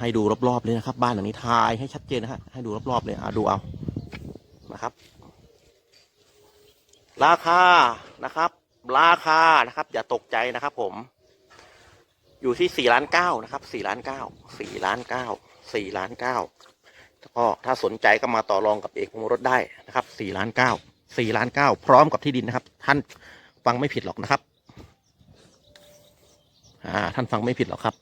ให้ดูรอบๆเลยนะครับ บ้านหลังนี้ทายให้ชัดเจนนะฮะให้ดูรอบๆเลยอ่าดูเอานะครับ ราคานะครับ ราคานะครับ อย่าตกใจนะครับผม อยู่ที่สี่ล้านเก้านะครับสี่ล้านเก้าสี่ล้านเก้าสี่ล้านเก้าก็ถ้าสนใจก็มาต่อรองกับเอกพงรถได้นะครับสี่ล้านเก้าสี่ล้านเก้าพร้อมกับที่ดินนะครับ ท่านฟังไม่ผิดหรอกนะครับ อ่า ท่านฟังไม่ผิดหรอกครับ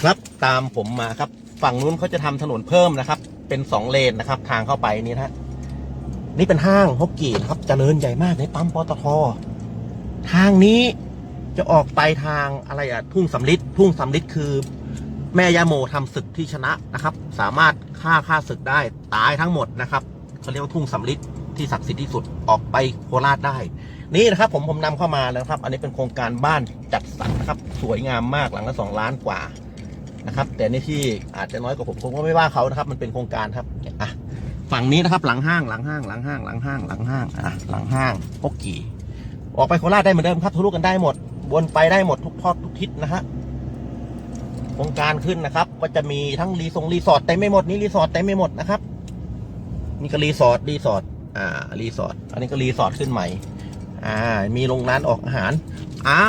ครับตามผมมาครับ ฝั่งนู้นเขาจะทำถนนเพิ่มนะครับ เป็นสองเลนนะครับ ทางเข้าไปนี่นะนี่เป็นห้างฮกกี้นะครับจเจริญใหญ่มากในปั๊มปตททางนี้จะออกไปทางอะไรอะทุ่งสำลิดทุ่งสำลิดคือ แม่ยาโมทำศึกที่ชนะนะครับ สามารถฆ่าฆ่าศึกได้ตายทั้งหมดนะครับเขาเรียกว่าทุ่งสำลิดที่ศักดิ์สิทธิ์ที่สุดออกไปโคราชได้ นี่นะครับผมผมนำเข้ามาแล้วครับ อันนี้เป็นโครงการบ้านจัดสรรนะครับ สวยงามมากหลังละสองล้านกว่า นะครับ แต่ในที่อาจจะน้อยกว่าผมผมก็ไม่ว่าเขานะครับ มันเป็นโครงการครับอะฝั่งนี้นะครับ หลังห้างหลังห้างหลังห้างหลังห้างหลังห้างอะหลังห้างฮกกี่ ออกไปโคราชได้เหมือนเดิมครับทะลุกันได้หมดวนไปได้หมดทุกทอดทุกทิศนะฮะโครงการขึ้นนะครับ ก็จะมีทั้งรีสงรีสอร์ทเต็มไม่หมดนี่รีสอร์ทเต็มไม่หมดนะครับนี่ก็รีสอร์ทรีสอร์ทอ่ารีสอร์ทอันนี้ก็รีสอร์ทขึ้นใหม่ อ่ามีโรงร้านออกอาหาร อ้า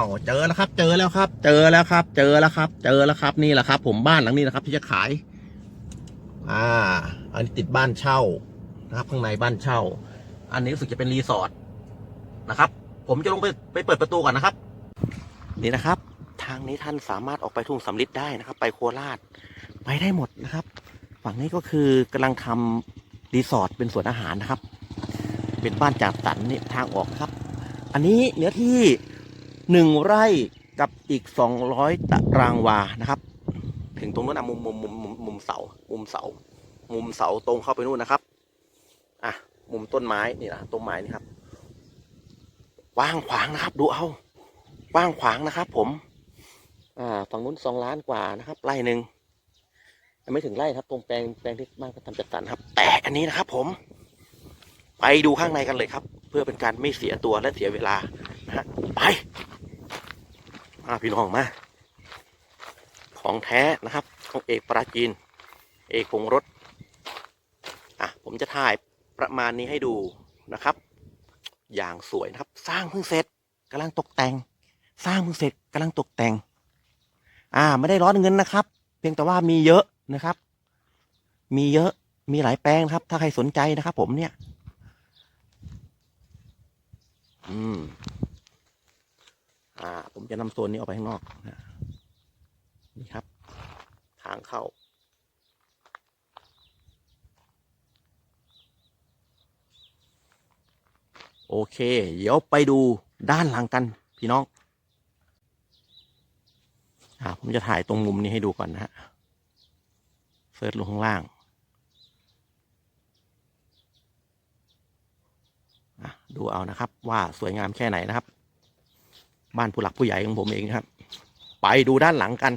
วเจอแล้วครับ เจอแล้วครับ เจอแล้วครับ เจอแล้วครับ เจอแล้วครับนี่แหละครับ ผมบ้านหลังนี้นะครับ ที่จะขาย อ่า อันนี้ติดบ้านเช่านะครับข้างในบ้านเช่า อันนี้รู้สึกจะเป็นรีสอร์ทนะครับ ผมจะลงไปไปเปิดประตูก่อนนะครับ นี่นะครับ ทางนี้ท่านสามารถออกไปทุ่งสำลิดได้นะครับ ไปโคราชไปได้หมดนะครับ ฝั่งนี้ก็คือกำลังทำรีสอร์ทเป็นสวนอาหารนะครับ เป็นบ้านจัดสรรนี่ทางออกครับ อันนี้เนื้อที่หนึ่งไร่กับอีกสองร้อยตารางวานะครับ ถึงตรงนู้นนะมุมมุมมุมมุมมุมเสา มุมเสา มุมเสาตรงเข้าไปนู่นนะครับอะมุมต้นไม้นี่นะต้นไม้นี่ครับว่างขวางนะครับ ดูเอาว่างขวางนะครับ ผมอ่าฝั่งนู้นสองล้านกว่านะครับไร่หนึ่งยังไม่ถึงไร่ครับตรงแปลงแปลงที่บ้านก็ทำจัดสรรครับ แต่อันนี้นะครับ ผม ไปดูข้างในกันเลยครับ เพื่อเป็นการไม่เสียตัวและเสียเวลานะฮะไปมาพี่น้องมา ของแท้นะครับของเอกปราจีน เอกพงรถอะผมจะถ่ายประมาณนี้ให้ดูนะครับ อย่างสวยนะครับ สร้างเพิ่งเสร็จกำลังตกแต่ง สร้างเพิ่งเสร็จกำลังตกแต่ง อ่า ไม่ได้ร้อนเงินนะครับ เพียงแต่ว่ามีเยอะนะครับ มีเยอะมีหลายแปลงครับ ถ้าใครสนใจนะครับ ผมเนี่ย อืม อ่า ผมจะนำโซนนี้ออกไปข้างนอกนะนี่ครับ ทางเข้า โอเค เดี๋ยวไปดูด้านหลังกัน พี่น้อง อ่า ผมจะถ่ายตรงมุมนี้ให้ดูก่อนนะฮะเฟิร์สลงข้างล่าง อะ ดูเอานะครับ ว่าสวยงามแค่ไหนนะครับ บ้านผู้หลักผู้ใหญ่ของผมเองนะครับ ไปดูด้านหลังกัน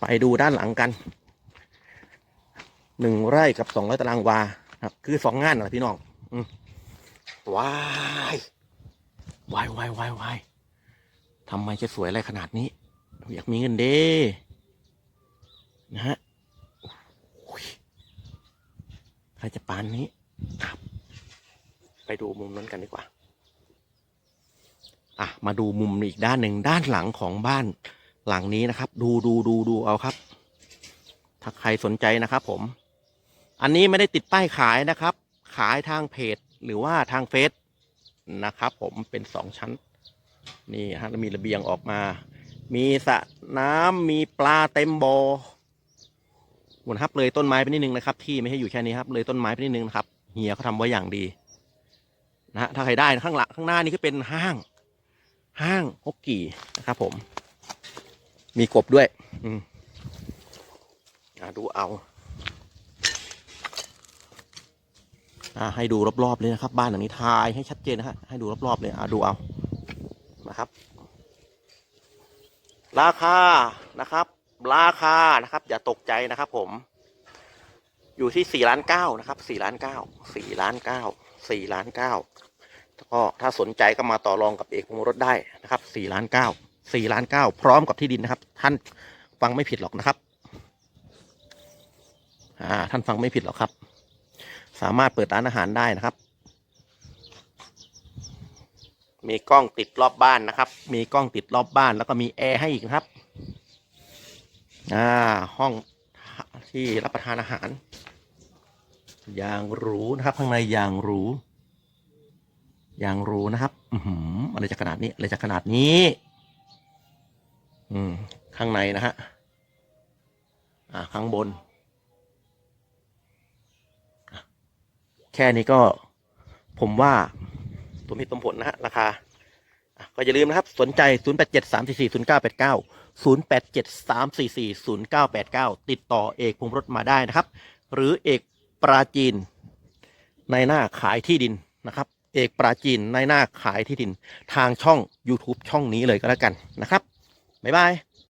ไปดูด้านหลังกันหนึ่งไร่กับสองร้อยตารางวาครับ คือสองงานนะพี่น้องอว้ายวายวายวายวายทำไมจะสวยอะไรขนาดนี้ อยากมีเงินเด้นะฮะใครจะปานนี้ครับ ไปดูมุมนั้นกันดีกว่า อะ มาดูมุมอีกด้านหนึ่งด้านหลังของบ้านหลังนี้นะครับ ดูดูดูดูเอาครับ ถ้าใครสนใจนะครับ ผม อันนี้ไม่ได้ติดป้ายขายนะครับ ขายทางเพจหรือว่าทางเฟซนะครับ ผมเป็นสองชั้น นี่ฮะมีระเบียงออกมา มีสระน้ำมีปลาเต็มบอ่อหมดครับเลยต้นไม้ไปนิดนึงนะครับ ที่ไม่ให้อยู่แค่นี้ครับ เลยต้นไม้ไปนิดนึงนะครับเฮียเขาทำไว้อย่างดี นะฮะถ้าใครได้ข้างหลังข้างหน้านี่ก็เป็นห้าง ห้างฮกกี่นะครับผม มีกบด้วย อืมอ่าดูเอา อ่าให้ดูรอบๆเลยนะครับ บ้านหลังนี้ทายให้ชัดเจนนะฮะให้ดูรอบๆเลยอ่าดูเอานะครับ ราคานะครับ ราคานะครับ อย่าตกใจนะครับ ผม อยู่ที่สี่ล้านเก้านะครับสี่ล้านเก้าสี่ล้านเก้า สี่ล้านเก้าก็ถ้าสนใจก็มาต่อรองกับเอกพงรถได้นะครับสี่ล้านเก้าสี่ล้านเก้าพร้อมกับที่ดินนะครับ ท่านฟังไม่ผิดหรอกนะครับอ่าท่านฟังไม่ผิดหรอกครับ สามารถเปิดร้านอาหารได้นะครับ มีกล้องติดรอบบ้านนะครับ มีกล้องติดรอบบ้าน แล้วก็มีแอร์ให้อีกนะครับอ่าห้องที่รับประทานอาหาร ย่างหรูนะครับ ข้างในอย่างหรูอย่างหรูนะครับ อือหือะไรจะขนาดนี้อะไรจะขนาดนี้ อืม ข้างในนะฮะ อ่า ข้างบน แค่นี้ก็ ผมว่าตัวมีตมผลนะฮะ ราคา ก็อย่าลืมนะครับ สนใจ 0 8 7 3 4 4 0 9 8 9 0 8 7 3 4 4 0 9 8 9 ติดต่อเอกพงรถมาได้นะครับ หรือเอก ปราจีนในหน้าขายที่ดินนะครับ เอกปราจีนในหน้าขายที่ดิน ทางช่อง YouTube ช่องนี้เลยก็แล้วกันนะครับ บ๊ายบาย